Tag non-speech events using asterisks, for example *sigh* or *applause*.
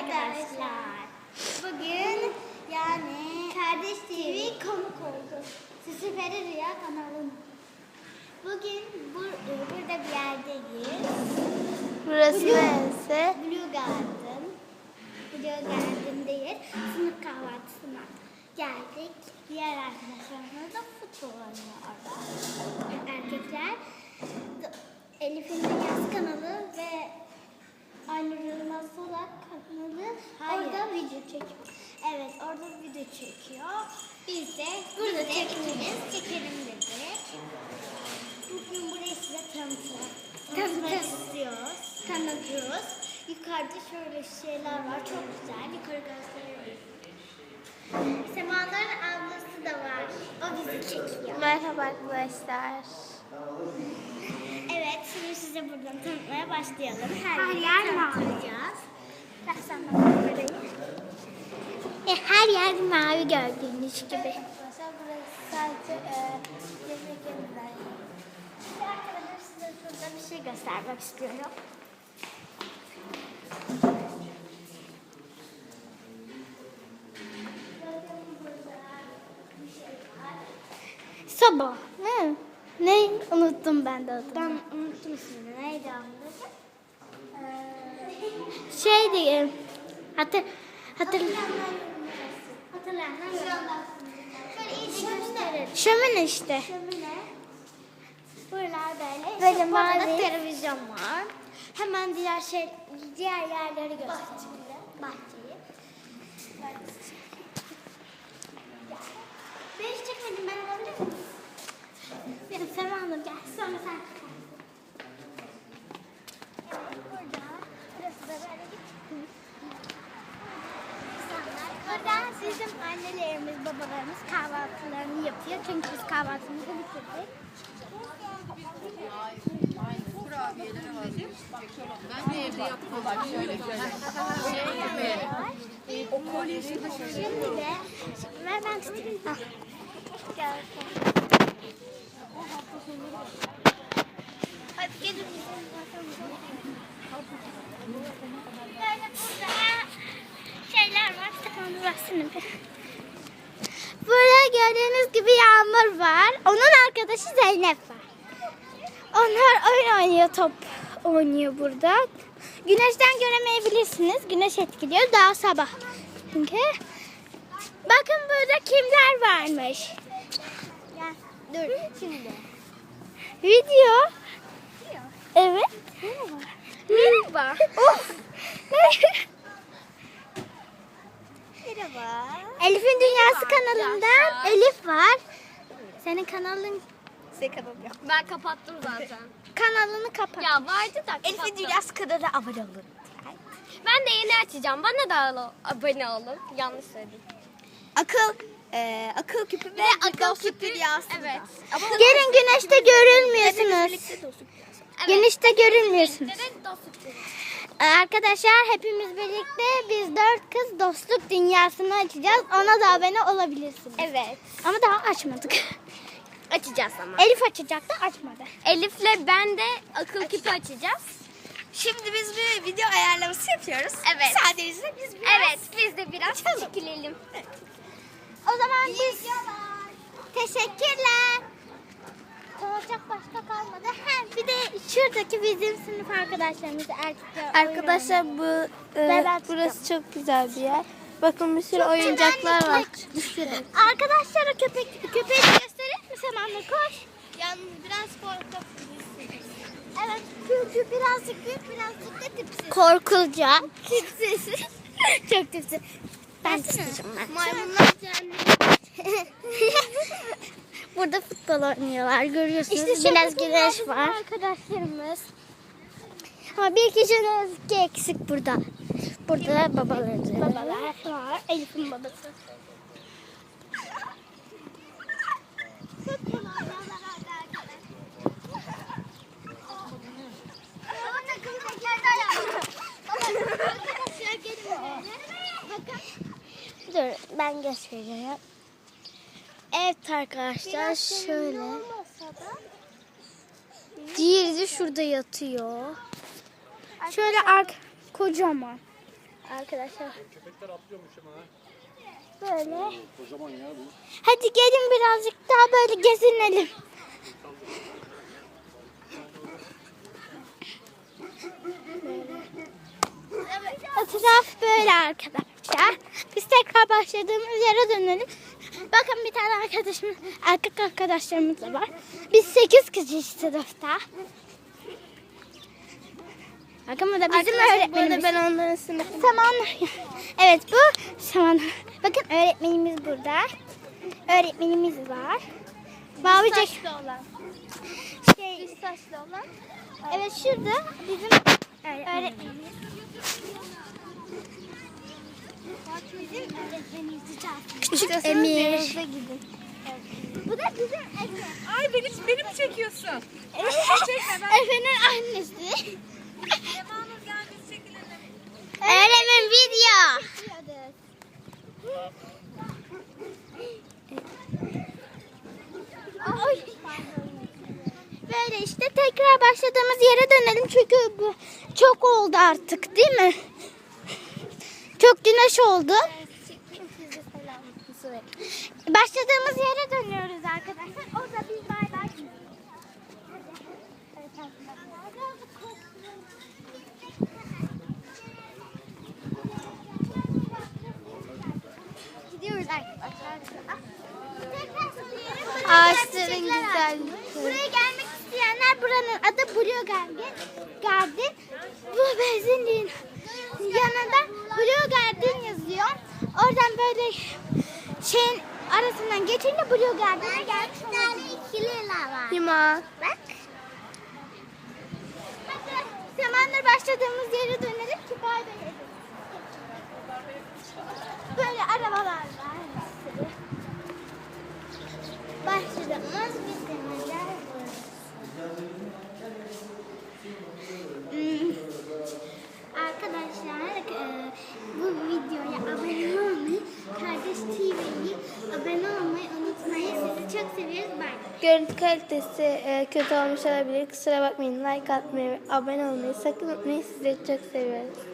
arkadaşlar. Bugün yani Kardeş TV konuk oldu. Süsüferi Rüya kanalım. Bugün bur e, burada bir yerdeyiz. Burası Blue. neresi? Blue Garden. Blue Garden değil. Sınıf kahvaltısına geldik. Diğer arkadaşlarımız da futbol oynuyor orada. Erkekler Elif'in Dünyası kanalı ve Aynur Yılmaz Solak kanalı orada video çekiyor. Evet orada video çekiyor. Biz de burada çekeceğiz. Çekelim dedik. Bugün burayı size tanıtmak, tanıtmak Tanıtıyoruz. Yukarıda şöyle şeyler var. Çok güzel. Yukarı gösteriyoruz. Sema'nın ablası da var. O bizi çekiyor. Merhaba arkadaşlar. Evet, şimdi size buradan tanıtmaya başlayalım. Her, Her yer tanıtacağız. Göreyim. E, her yer mavi gördüğünüz gibi. Arkadaşlar burası sadece e, yemek yerler. Bir arkadaşlar size şurada bir şey göstermek istiyorum. Sabah. Ne? Ne? Unuttum ben de adını. Ben unuttum ismini. Neydi ablacığım? Ee, Şey diye. Hatır, hatır, iyice gösterelim. şömine işte. Şömine. Buralar böyle. Böyle burada mavi. televizyon var. Hemen diğer şey diğer yerleri gösterelim. Bahçeyi. Ben hiç çekmedim ben alabilir miyim? Benim Sema Hanım gel sonra sen çıkarsın. Evet burada. Burası da böyle gitmiş. İnsanlar. Burada bizim annelerimiz, babalarımız kahvaltılarını yapıyor. Çünkü biz kahvaltımızı bitirdik. Ben de evde yaptım. Bak şöyle şöyle. Şey gibi. Şimdi de ver ben tutayım. Al. Gel. Hadi gelin bizim Böyle burada şeyler var. Tamam versene bir. Burada gördüğünüz gibi Yağmur var. Onun arkadaşı Zeynep var. Onlar oyun oynuyor, top oynuyor burada. Güneşten göremeyebilirsiniz. Güneş etkiliyor daha sabah. Çünkü bakın burada kimler varmış. Gel, dur şimdi. Video. Evet. Merhaba. of. Merhaba. Elif'in Dünyası kanalından Elif var. Senin kanalın Ben kapattım zaten. *laughs* kanalını kapat. ya vardı da Elif'in kapattım. Dünyası kanalına abone olun. Ben de yeni açacağım. Bana da al- abone olun. Yanlış söyledim. Akıl e, akıl küpü ve akıl küpü. Evet. Gelin güneşte görünmüyorsunuz. evet. Güneşte görünmüyorsunuz. Dostluk Arkadaşlar hepimiz birlikte biz dört kız dostluk dünyasını açacağız. Ona da abone olabilirsiniz. Evet. Ama daha açmadık. *laughs* Açacağız ama. Elif açacaktı açmadı. Elif'le ben de akıl küpü açacağız. Şimdi biz bir video ayarlaması yapıyoruz. Evet. Müsaadenizle biz biraz Evet. Biz de biraz çekilelim. O zaman biz teşekkürler. Konuşacak başka kalmadı. Ha, bir de şuradaki bizim sınıf arkadaşlarımız erkekler. Arkadaşlar bu e, Ben burası çok güzel bir yer. Bakın bir sürü oyuncaklar var. Oynuyor. Arkadaşlara köpek köpeği misin anne koş. Yalnız biraz korkup Evet çünkü birazcık büyük birazcık da tipsiz. Korkulacak. Tipsiz. *laughs* Çok tipsiz. Ben tutacağım ben. maymunlar cehennem. *laughs* Burada futbol oynuyorlar görüyorsunuz. İşte Biraz güneş var. Arkadaşlarımız. Ama bir kişinin ki eksik burada. Burada babaları. Babalar var. Elif'in babası. Futbol oynuyorlar orada arkadaşlar. Baba takım tekerden yapıyor. Arkadaşlar gelin böyle. Bakın. Dur ben göstereceğim. Evet arkadaşlar şöyle. Diğeri de şurada yatıyor. Şöyle ark kocaman. arkadaşlar. Köpekler atlıyormuş ama ha. Böyle. Kocaman ya bu. Hadi gelin birazcık daha böyle gezinelim. Etraf böyle arkadaşlar. Biz tekrar başladığımız yere dönelim. Bakın bir tane arkadaşımız, erkek arkadaşlarımız da var. Biz 8 kişiyiz sınıfta. Bakın bu da bizim öğretmenimiz. ben onların sınıfı. Saman. Evet bu Saman. Bakın öğretmenimiz burada. Öğretmenimiz var. Mavi saçlı olan. Şey, saçlı olan. Evet şurada bizim öğretmenimiz. Küçük Emir. Bu da bizim Emir. Ay beni, beni mi çekiyorsun? Efe'nin annesi. Öğretmen video. Ay. Böyle işte tekrar başladığımız yere dönelim çünkü bu çok oldu artık değil mi? Çok güneş oldu. Başladığımız yere dönüyoruz arkadaşlar. Orada biz bay bay. Gidiyoruz arkadaşlar. Ağaçların güzelliği. Buraya gelmek isteyenler buranın adı Blue Garden. Garden. Bu benzinliğin yanında Blue Garden yazıyor. Oradan böyle şeyin arasından geçince Blue Garden'a gelmiş oluyoruz. ikililer var. Yuma. Bak. Hadi başladığımız yere dönelim ki bay bay edelim. Böyle arabalar var. bir sürü. Başladığımız bitirmeler Hmm. Arkadaşlar e, bu videoya abone olmayı, Kardeş TV'yi abone olmayı unutmayın. Sizi çok seviyoruz. Bye. Görüntü kalitesi e, kötü olmuş olabilir. Kusura bakmayın. Like atmayı abone olmayı sakın unutmayın. Sizleri çok seviyoruz.